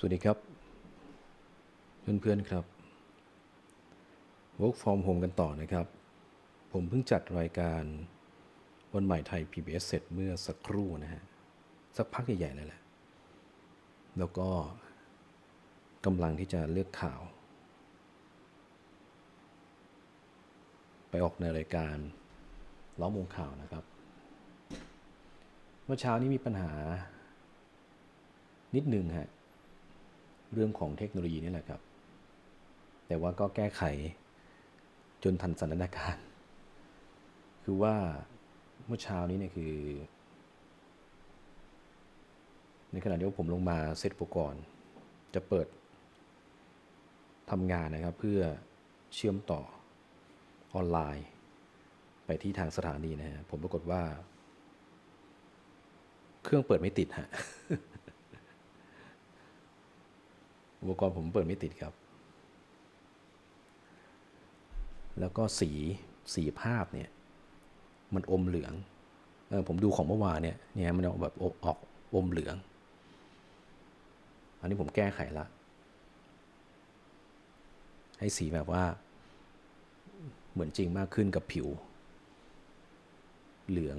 สวัสดีครับ เพื่อนๆครับ Work from home กันต่อนะครับ ผมเพิ่งจัดรายการวันใหม่ไทย PBS เสร็จเมื่อสักครู่นะฮะ สักพักใหญ่ๆเลยแหละ แล้วก็กำลังที่จะเลือกข่าว ไปออกในรายการล้อมวงข่าวนะครับ เมื่อเช้านี้มีปัญหานิดหนึ่งฮะ เรื่องของเทคโนโลยีนี่แหละครับ แต่ว่าก็แก้ไขจนทันสถานการณ์ คือว่าเมื่อเช้านี้เนี่ยคือ ในขณะที่ผมลงมาเซตอุปกรณ์จะเปิดทำงานนะครับ เพื่อเชื่อมต่อออนไลน์ ไปที่ทางสถานีนะฮะผมปรากฏว่า เครื่องเปิดไม่ติดฮะ อุปกรณ์ผมเปิดไม่ติดครับ แล้วก็สีสีภาพเนี่ยมันอมเหลืองเออผมดูของเมื่อวานเนี่ยเนี่ยมันออกแบบออกออกอมเหลือง อันนี้ผมแก้ไขละ ให้สีแบบว่า เหมือนจริงมากขึ้นกับผิว เหลือง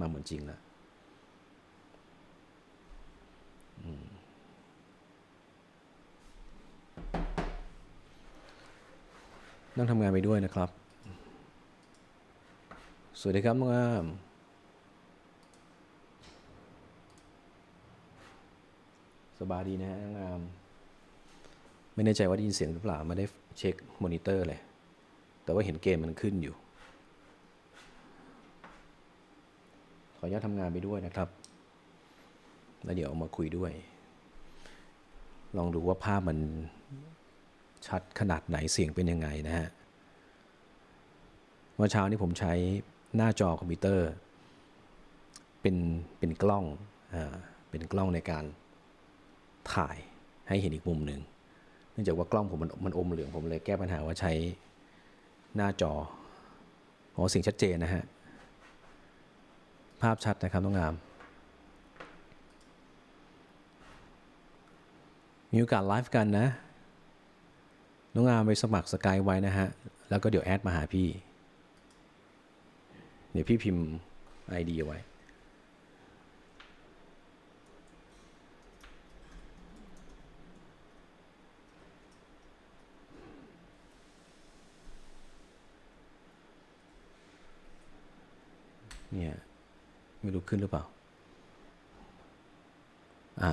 มาเหมือนจริงแล้ว นั่งทำงานไปด้วยนะครับ สวัสดีครับน้องอามสบายดีนะฮะน้องอามไม่แน่ใจว่าได้ยินเสียงหรือเปล่าไม่ได้เช็คมอนิเตอร์เลย แต่ว่าเห็นเกมมันขึ้นอยู่ ขออนุญาตทำงานไปด้วยนะครับ แล้วเดี๋ยวเอามาคุยด้วย ลองดูว่าภาพมัน ชัดขนาดไหนเสียงเป็นยังไงนะฮะเมื่อเช้านี้ผมใช้หน้าจอคอมพิวเตอร์ เป็นเป็นกล้องอ่าเป็นกล้องในการถ่ายให้เห็นอีกมุมหนึ่งเนื่องจากว่ากล้องผมมันมันอมเหลืองผมเลยแก้ปัญหาว่าใช้หน้าจอโอ้เสียงชัดเจนนะฮะ ภาพชัดนะครับน้องงาม มีโอกาสไลฟ์กันนะ น้องอามไปสมัครสกายไว้นะฮะ แล้วก็เดี๋ยวแอดมาหาพี่ เดี๋ยวพี่พิมพ์ ID เอาไว้ เนี่ย ไม่รู้ขึ้นหรือเปล่า อ่า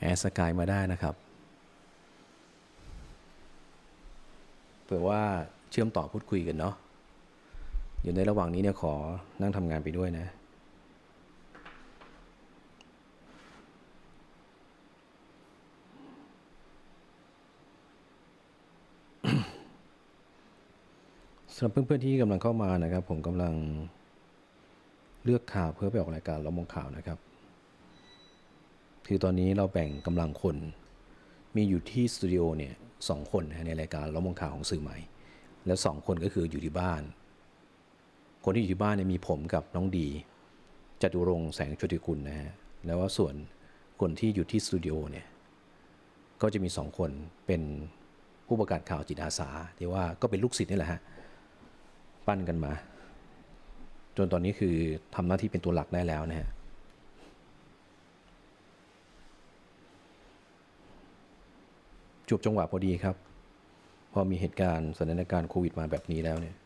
แอดสกายมาได้นะครับ เผื่อว่าเชื่อมต่อพูดคุยกันเนาะอยู่ในระหว่างนี้เนี่ยขอนั่งทำงานไปด้วยนะสำหรับเพื่อนๆที่กำลังเข้ามานะครับ ผมกำลังเลือกข่าวเพื่อไปออกรายการล้อมวงข่าวนะครับ คือตอนนี้เราแบ่งกำลังคน มีอยู่ที่สตูดิโอเนี่ย สองคนในรายการล้อมวงข่าวของสื่อใหม่ แล้วสองคนก็คืออยู่ที่บ้าน คนที่อยู่ที่บ้านเนี่ยมีผมกับน้องดีจตุรงแสงโชติกุลนะฮะแล้วว่าส่วนคนที่อยู่ที่สตูดิโอเนี่ยก็จะมีสองคนเป็นผู้ประกาศข่าวจิตอาสาที่ว่าก็เป็นลูกศิษย์นี่แหละฮะปั้นกันมา จนตอนนี้คือทำหน้าที่เป็นตัวหลักได้แล้วนะฮะ จวบจังหวะพอดีครับ พอมีเหตุการณ์สถานการณ์โควิดมาแบบนี้แล้วเนี่ย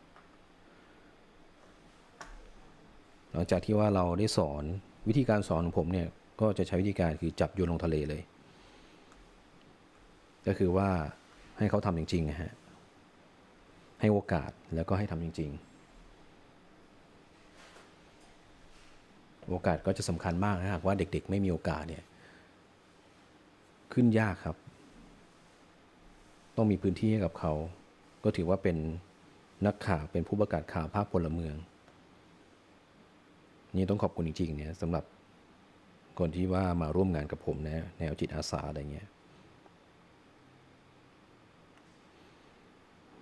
หลังจากที่ว่าเราได้สอนวิธีการสอนของผมเนี่ย ก็จะใช้วิธีการคือจับโยนลงทะเลเลย ก็คือว่าให้เขาทำจริงๆนะฮะให้โอกาสแล้วก็ให้ทำจริง ๆ โอกาสก็จะสำคัญมากนะหากว่าเด็กๆ ไม่มีโอกาสเนี่ย ขึ้นยากครับ ต้องมีพื้นที่ให้กับเขา ก็ถือว่าเป็นนักข่าวเป็นผู้ประกาศข่าวภาคพลเมือง นี่ต้องขอบคุณจริงๆเนี่ยสำหรับคนที่ว่ามาร่วมงานกับผมนะแนวจิตอาสาอะไรเงี้ย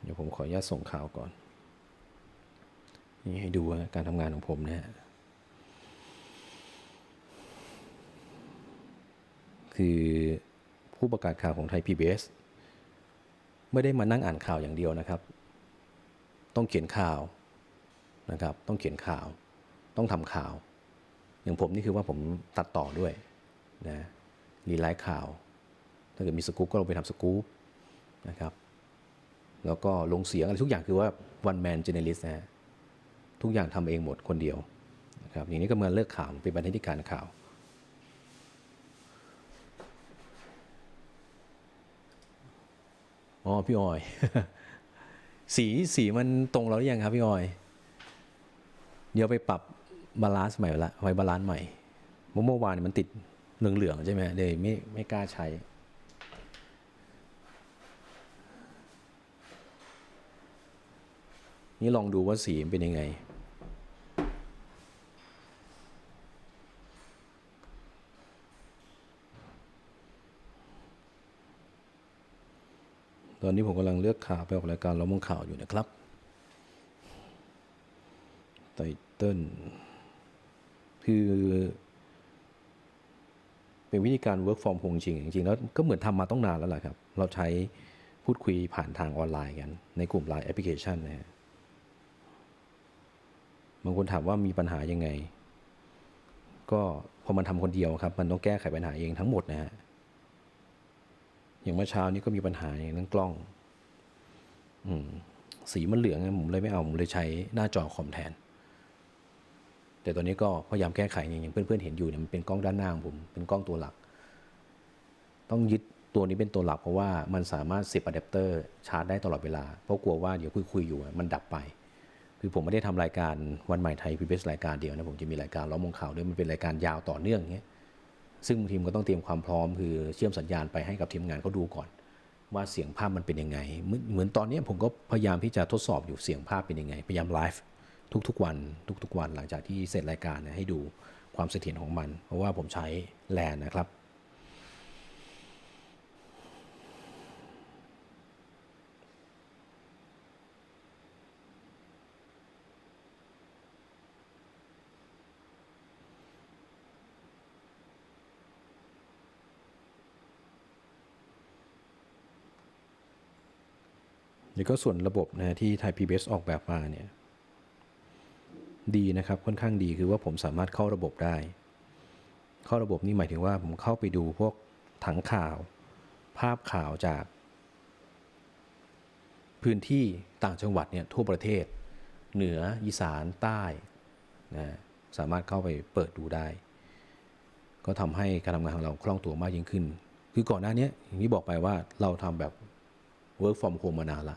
เดี๋ยวผมขออนุญาตส่งข่าวก่อน นี่ให้ดูการทำงานของผมนะฮะคือผู้ประกาศข่าวของไทย PBS ไม่ได้มานั่งอ่านข่าวอย่างเดียวนะครับ ต้องเขียนข่าวนะครับ ต้องเขียนข่าว ต้องทำข่าว อย่างผมนี่คือว่าผมตัดต่อด้วยนะรีไลท์ข่าว ถ้าเกิดมีสกู๊ปก็ลงไปทำสกู๊ปนะครับ แล้วก็ลงเสียงอะไรทุกอย่างคือว่า one man journalist นะทุกอย่างทำเองหมดคนเดียวนะครับอย่างนี้ก็เหมาเลิกข่าวเป็นบรรณาธิการข่าว อ๋อพี่ออย สีสีมันตรงเราหรือยังครับพี่ออย เดี๋ยวไปปรับบาลานซ์ใหม่ละไว้บาลานซ์ใหม่ เมื่อเมื่อวานนมันติดเหลืองๆใช่ไหมเลยไม่ไม่กล้าใช้นี่ลองดูว่าสีเป็นยังไง อนนี้ผมกำลังเลือกข่าวไปออกรายการล้อมวงข่าวอยู่นะครับ ไตเติ้ลคือ เป็นวิธีการ work from home จริงจริงแล้วก็เหมือนทำมาต้องนานแล้วแหละครับ เราใช้พูดคุยผ่านทางออนไลน์กัน ในกลุ่ม Line แอปพลิเคชันนะฮะบางคนถามว่ามีปัญหายังไง ก็พอมันทำคนเดียวครับ มันต้องแก้ไขปัญหาเองทั้งหมดนะฮะ อย่างเมื่อเช้านี้ก็มีปัญหาอย่างเรื่องกล้อง อืม สีมันเหลืองไงผมเลยไม่เอาผมเลยใช้หน้าจอคอมแทน แต่ตอนนี้ก็พยายามแก้ไขอย่างเพื่อนๆเห็นอยู่เนี่ยมันเป็นกล้องด้านหน้าของผมเป็นกล้องตัวหลัก ต้องยึดตัวนี้เป็นตัวหลักเพราะว่ามันสามารถเสียบอะแดปเตอร์ชาร์จได้ตลอดเวลา เพราะกลัวว่าเดี๋ยวคุยๆอยู่มันดับไป คือผมไม่ได้ทำรายการวันใหม่ไทยพีบีรายการเดียวนะผมจะมีรายการล้อมวงข่าวด้วยมันเป็นรายการยาวต่อเนื่องอย่างเงี้ย ซึ่งทีมก็ต้องเตรียมความพร้อมคือเชื่อมสัญญาณไปให้กับทีมงานเขาดูก่อน ว่าเสียงภาพมันเป็นยังไงเหมือนเหมือนตอนนี้ผมก็พยายามที่จะทดสอบอยู่เสียงภาพเป็นยังไง พยายามไลฟ์ทุกๆ วัน ทุกๆ วันหลังจากที่เสร็จรายการนะให้ดูความเสถียรของมัน เพราะว่าผมใช้แลนนะครับ แล้วก็ส่วนระบบนะที่ไทย PBS ออกแบบมาเนี่ยดีนะครับค่อนข้างดีคือว่าผมสามารถเข้าระบบได้ เข้าระบบนี่หมายถึงว่าผมเข้าไปดูพวกถังข่าว ภาพข่าวจาก พื้นที่ต่างจังหวัดเนี่ยทั่วประเทศ เหนืออีสานใต้นะสามารถเข้าไปเปิดดูได้ ก็ทำให้การทำงานของเราคล่องตัวมากยิ่งขึ้น คือก่อนหน้านี้อย่างที่บอกไปว่าเราทำแบบ work from home มานานละ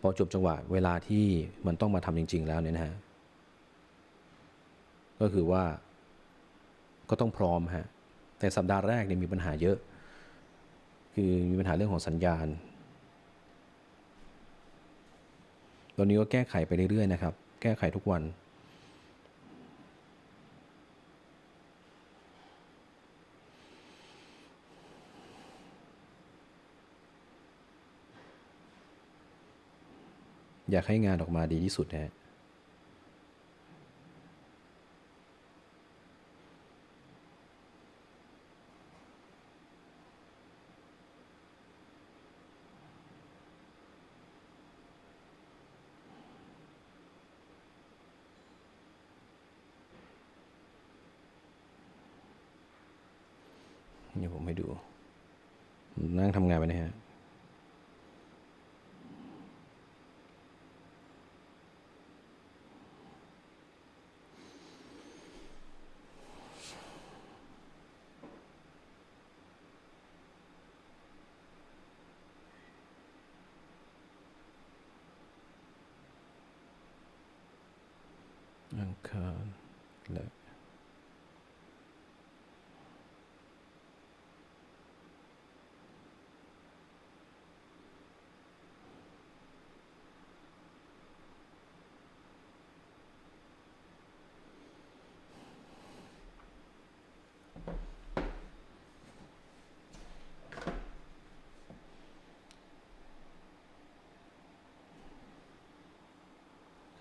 พอจบจังหวะเวลาที่มันต้องมาทำจริง ๆ แล้วเนี่ยนะฮะก็คือว่าก็ต้องพร้อมฮะแต่สัปดาห์แรกเนี่ยมีปัญหาเยอะ คือมีปัญหาเรื่องของสัญญาณตอนนี้ก็แก้ไขไปเรื่อยๆนะครับ แก้ไขทุกวัน อยากให้งานออกมาดีที่สุดนะฮะ นี่ผมให้ดูผมนั่งทำงานไปนะฮะ อัง คารและ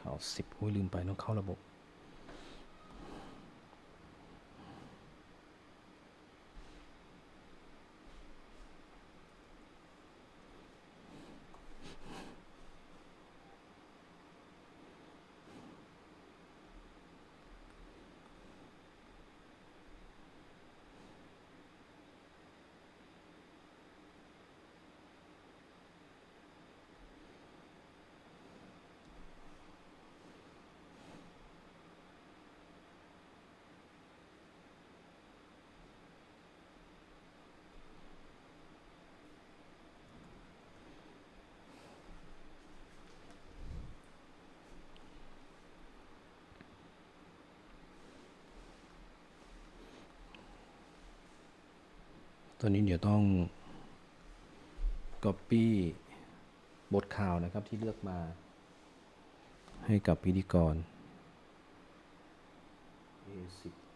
ข่าสิบโอ้ยลืมไปต้องเข้าระบบ ตอนนี้เดี๋ยวต้อง Copy บทข่าวนะครับที่เลือกมา ให้กับพิธีกร A10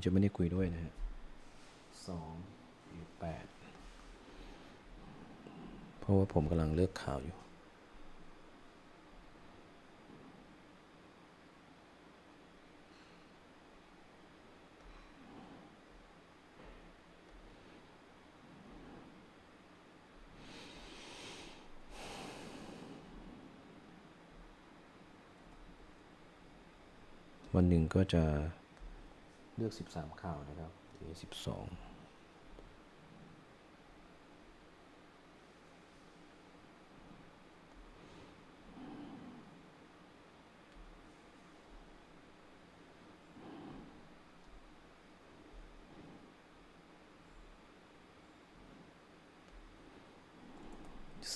ระหว่างนี้จะไม่ได้คุยด้วยนะฮะสองแปดเพราะว่าผมกำลังเลือกข่าวอยู่วันหนึ่งก็จะ เลือก 13 ข่าวนะครับทีนี้12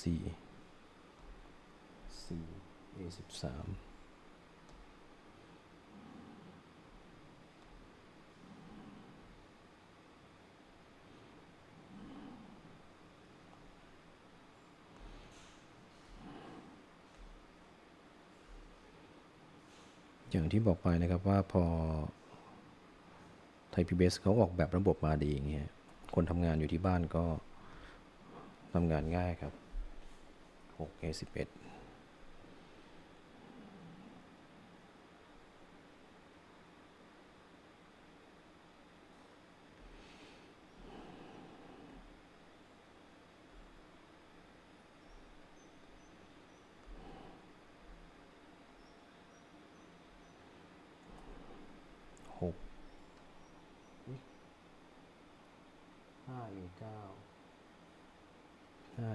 สี่สี่ A สิบสาม ที่บอกไปนะครับว่าพอไทยพีบีเขาออกแบบระบบมาดีอย่างเงี้ยคนทำงานอยู่ที่บ้านก็ทำงานง่ายครับ6 11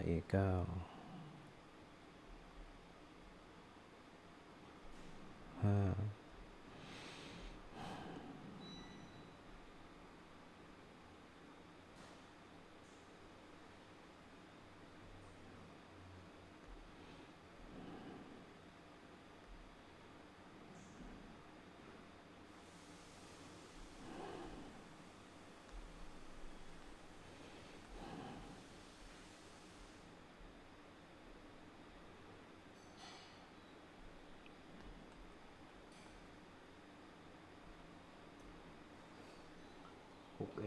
A9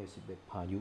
11 พายุ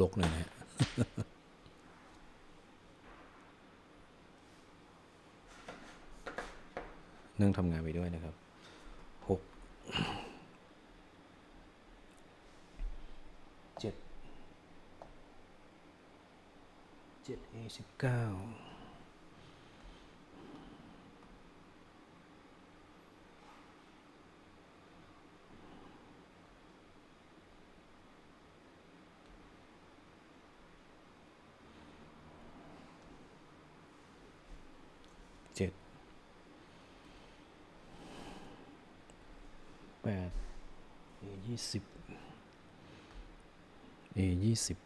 ลกเลยนะฮะนั่งทำงานไปด้วยนะครับหกเจ็ดเจ็ดเอสิบเก้า ยี่สิบเอยี่สิบ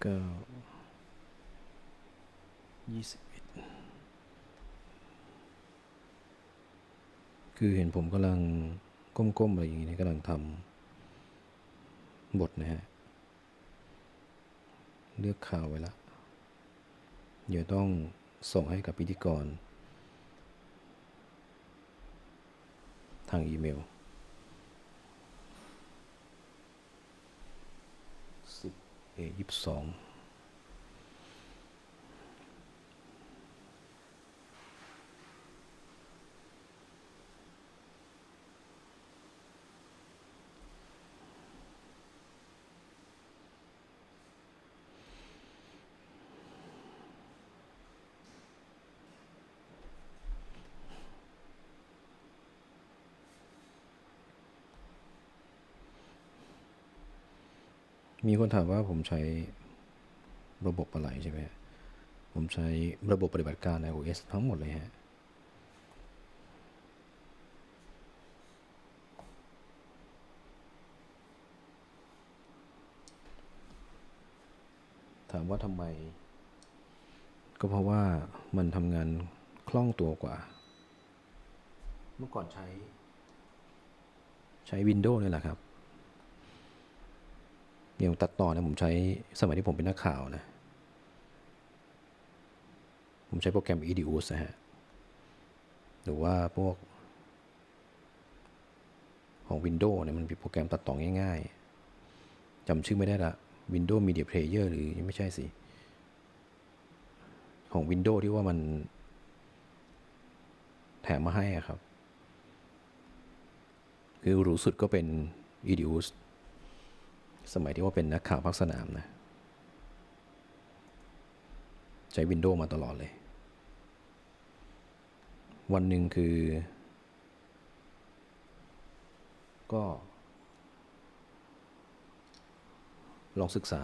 เก้ายี่สิบ คือเห็นผมกำลังก้มๆอะไรอย่างนี้นะกำลังทำบทนะฮะ เลือกข่าวไว้ละ เดี๋ยวต้องส่งให้กับพิธีกร ทางอีเมลสิบเอยี่สิบสอง มีคนถามว่าผมใช้ระบบอะไรใช่ไหมผมใช้ระบบปฏิบัติการ iOS ทั้งหมดเลยฮะ ถามว่าทำไม ก็เพราะว่ามันทำงานคล่องตัวกว่า เมื่อก่อนใช้ ใช้ Windows นี่แหละครับ อย่างตัดต่อเนี่ยผมใช้สมัยที่ผมเป็นนักข่าวนะ ผมใช้โปรแกรม Edius นะฮะ หรือว่าพวก ของ Windows เนี่ยมันมีโปรแกรมตัดต่อง่ายๆจำชื่อไม่ได้ละ Windows Media Player หรือไม่ใช่สิ ของ Windows ที่ว่ามันแถมมาให้ครับ คือรู้สุดก็เป็น Edius สมัยที่ว่าเป็นนักข่าวภาคสนามนะ ใช้ Windows มาตลอดเลย วันหนึ่งคือ ก็ ลองศึกษา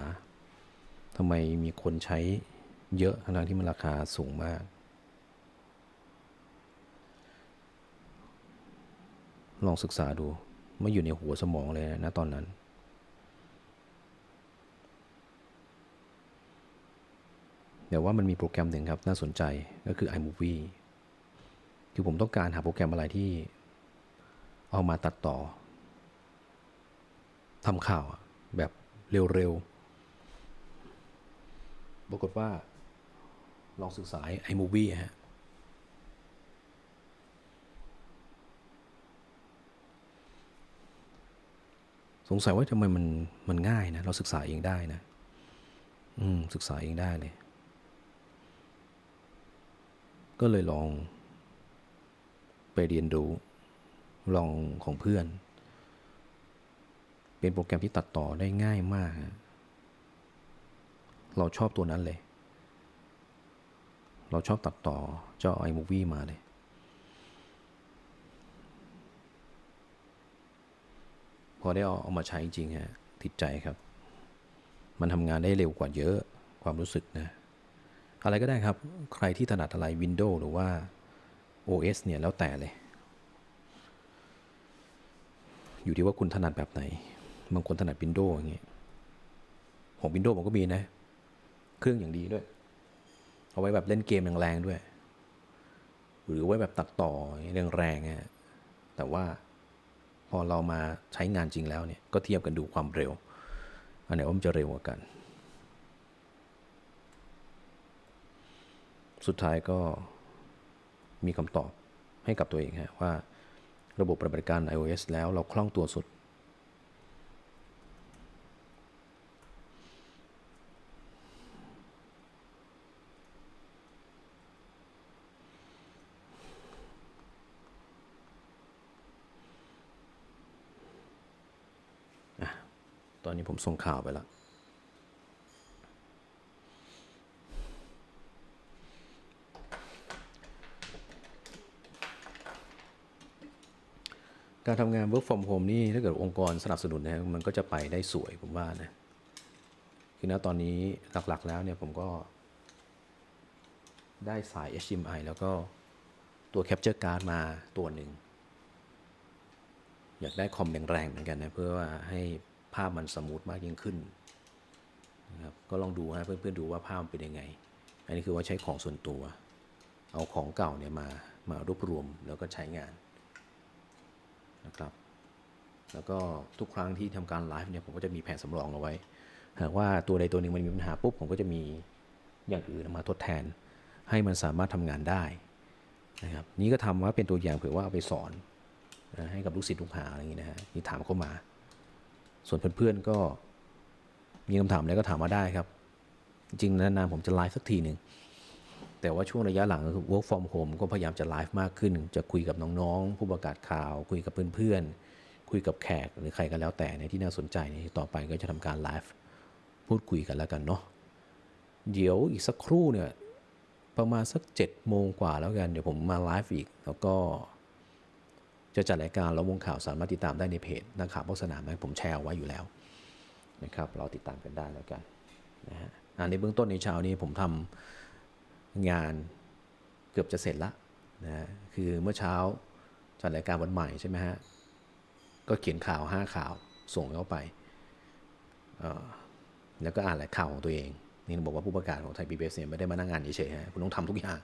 ทำไมมีคนใช้เยอะทั้งที่มันราคาสูงมาก ลองศึกษาดูไม่อยู่ในหัวสมองเลยนะตอนนั้น แต่ว่ามันมีโปรแกรมหนึ่งครับน่าสนใจก็คือ iMovie คือผมต้องการหาโปรแกรมอะไรที่เอามาตัดต่อทำข่าวแบบเร็วๆ ปรากฏว่า ลองศึกษา iMovie ฮะ สงสัยว่าทำไมมันมันง่ายนะ เราศึกษาเองได้นะ อืม ศึกษาเองได้เลย ก็เลยลองไปเรียนรู้ลองของเพื่อน เป็นโปรแกรมที่ตัดต่อได้ง่ายมาก เราชอบตัวนั้นเลย เราชอบตัดต่อเจ้า iMovie มาเลย พอได้เอาเอามาใช้จริงฮะติดใจครับ มันทำงานได้เร็วกว่าเยอะความรู้สึกนะ อะไรก็ได้ครับ ใครที่ถนัดอะไร Windows หรือว่า OS เนี่ย แล้วแต่เลย อยู่ที่ว่าคุณถนัดแบบไหน บางคนถนัด Windows อย่างเงี้ยของ Windows ผมก็มีนะ เครื่องอย่างดีด้วย เอาไว้แบบเล่นเกมแรงๆด้วย หรือไว้แบบตัดต่อแรงๆอะแต่ว่าพอเรามาใช้งานจริงแล้วเนี่ย ก็เทียบกันดูความเร็ว อันไหนว่ามันจะเร็วกว่ากัน สุดท้ายก็มีคำตอบให้กับตัวเองฮะว่าระบบปฏิบัติการ iOS แล้วเราคล่องตัวสุด ตอนนี้ผมส่งข่าวไปแล้ว การทำงาน work from home นี่ถ้าเกิดองค์กรสนับสนุนนะมันก็จะไปได้สวยผมว่านะคือณตอนนี้หลักๆแล้วเนี่ยผมก็ ได้สาย HDMI แล้วก็ตัว capture card มาตัวหนึ่ง อยากได้คอมแรงๆเหมือนกันนะ เพื่อว่าให้ภาพมันสมูทมากยิ่งขึ้นนะครับก็ลองดูฮะเพื่อนๆดูว่าภาพมันเป็นยังไง อันนี้คือว่าใช้ของส่วนตัว เอาของเก่าเนี่ยมา มารวบรวมแล้วก็ใช้งาน นะครับ แล้วก็ทุกครั้งที่ทำการไลฟ์เนี่ยผมก็จะมีแผนสำรองเอาไว้ หากว่าตัวใดตัวหนึ่งมันมีปัญหาปุ๊บผมก็จะมีอย่างอื่นมาทดแทน ให้มันสามารถทำงานได้นะครับนี่ก็ทำว่าเป็นตัวอย่างเผื่อว่าเอาไปสอนนะให้กับลูกศิษย์ลูกหาอะไรอย่างนี้นะฮะนี่ถามเข้ามา ส่วนเพื่อนๆก็มีคำถามอะไรก็ถามมาได้ครับ จริงนานๆผมจะไลฟ์สักทีหนึ่ง แต่ว่าช่วงระยะหลังคือ work from home ก็พยายามจะไลฟ์มากขึ้น จะคุยกับน้องๆ ผู้ประกาศข่าว คุยกับเพื่อนๆ คุยกับแขกหรือใครก็แล้วแต่ในที่น่าสนใจนี่ต่อไปก็จะทำการไลฟ์พูดคุยกันแล้วกันเนาะเดี๋ยวอีกสักครู่เนี่ยประมาณสัก7จ็ดโมงกว่าแล้วกัน เดี๋ยวผมมาไลฟ์อีก แล้วก็ จะจัดรายการแล้วงข่าวสามารถติดตามได้ในเพจนักข่าวบกสนามนะผมแชร์เอาไว้อยู่แล้วนะครับเราติดตามกันได้แล้วกันนะฮะอ่าในเบื้องต้นในเช้านี้ผมทำ งานเกือบจะเสร็จละนะฮะคือเมื่อเช้าจัดรายการวันใหม่ใช่ไหมฮะ ก็เขียนข่าว 5 ข่าวส่งเข้าไป แล้วก็อ่านรายข่าวของตัวเอง นี่บอกว่าผู้ประกาศของไทยพีบีเอสเนี่ยไม่ได้มานั่งงานเฉยๆฮะคุณต้องทำทุกอย่าง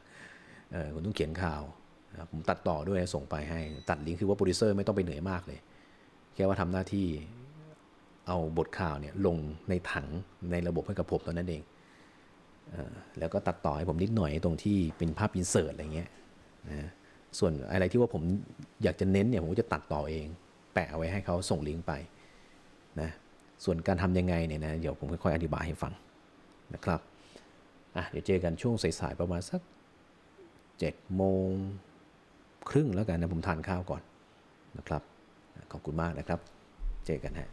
คุณต้องเขียนข่าว ผมตัดต่อด้วยส่งไปให้ ตัดลิงก์คือว่าโปรดิวเซอร์ไม่ต้องไปเหนื่อยมากเลย แค่ว่าทำหน้าที่เอาบทข่าวเนี่ยลงในถังในระบบให้กับผมตอนนั้นเอง แล้วก็ตัดต่อให้ผมนิดหน่อยตรงที่เป็นภาพอินเสิร์ตอะไรเงี้ยนะส่วนอะไรที่ว่าผมอยากจะเน้นเนี่ยผมก็จะตัดต่อเอง แปะเอาไว้ให้เขาส่งลิงก์ไปนะส่วนการทำยังไงเนี่ยนะเดี๋ยวผมค่อยๆอธิบายให้ฟังนะครับอะเดี๋ยวเจอกันช่วงสายๆประมาณสัก7จ็ดโมงครึ่งแล้วกันนะผมทานข้าวก่อนนะครับ ขอบคุณมากนะครับ เจอกันฮะ